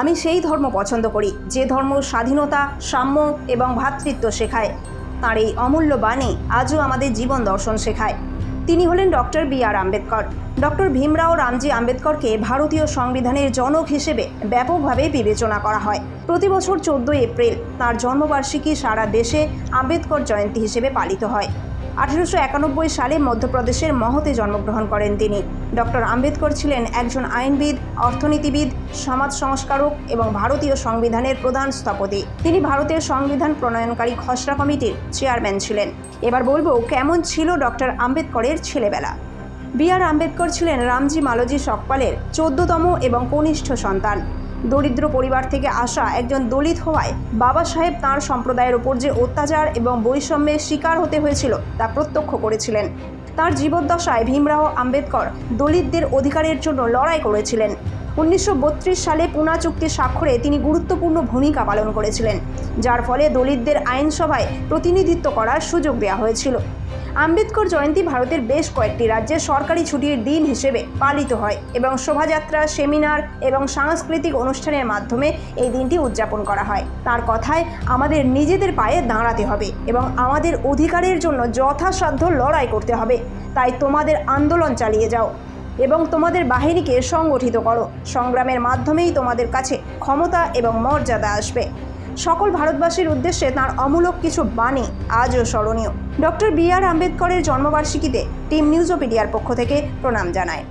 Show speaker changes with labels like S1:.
S1: আমি সেই ধর্ম পছন্দ করি, যে ধর্ম স্বাধীনতা, সাম্য এবং ভ্রাতৃত্ব শেখায়। তার এই অমূল্য বাণী আজও আমাদের জীবন দর্শন শেখায়। তিনি হলেন doctor B R Ambedkar. Doctor Bhimrao Ramji আম্বেদকরকে ভারতীয় সংবিধানের জনক হিসেবে ব্যাপকভাবে বিবেচনা করা হয়। প্রতি বছর চোদ্দোই এপ্রিল তার জন্মবার্ষিকী সারা দেশে আম্বেদকর জয়ন্তী হিসেবে পালিত হয়। আঠেরোশো একানব্বই সালে মধ্যপ্রদেশের মহতে জন্মগ্রহণ করেন তিনি। ডক্টর আম্বেদকর ছিলেন একজন আইনবিদ, অর্থনীতিবিদ, সমাজ সংস্কারক এবং ভারতীয় সংবিধানের প্রধান স্থপতি। তিনি ভারতের সংবিধান প্রণয়নকারী খসড়া কমিটির চেয়ারম্যান ছিলেন। এবার বলব, কেমন ছিল ডক্টর আম্বেদকরের ছেলেবেলা? বি আর আম্বেদকর ছিলেন রামজি মালোজি সকপালের চোদ্দতম এবং কনিষ্ঠ সন্তান। দরিদ্র পরিবার থেকে আসা একজন দলিত হওয়ায় বাবা সাহেব তাঁর সম্প্রদায়ের ওপর যে অত্যাচার এবং বৈষম্যের শিকার হতে হয়েছিল তা প্রত্যক্ষ করেছিলেন। তার জীবদ্দশায় ভীমরাও আম্বেদকর দলিতদের অধিকারের জন্য লড়াই করেছিলেন। উনিশশো বত্রিশ সালে পুনা চুক্তি স্বাক্ষরে তিনি গুরুত্বপূর্ণ ভূমিকা পালন করেছিলেন, যার ফলে দলিতদের আইনসভায় প্রতিনিধিত্ব করার সুযোগ দেওয়া হয়েছিল। আম্বেদকর জয়ন্তী ভারতের বেশ কয়েকটি রাজ্যে সরকারি ছুটির দিন হিসেবে পালিত হয় এবং শোভাযাত্রা, সেমিনার এবং সাংস্কৃতিক অনুষ্ঠানের মাধ্যমে এই দিনটি উদযাপন করা হয়। তার কথায়, আমাদের নিজেদের পায়ে দাঁড়াতে হবে এবং আমাদের অধিকারের জন্য যথাসাধ্য লড়াই করতে হবে। তাই তোমাদের আন্দোলন চালিয়ে যাও। এবং তোমাদের বাহিনীকে সংগঠিত করো। সংগ্রামের মাধ্যমেই তোমাদের কাছে ক্ষমতা এবং মর্যাদা আসবে। সকল ভারতবাসীর উদ্দেশ্যে তাঁর অমূলক কিছু বাণী আজও স্মরণীয়। ডক্টর বি আর আম্বেদকরের জন্মবার্ষিকীতে টিম নিউজোপিডিয়ার পক্ষ থেকে প্রণাম জানায়।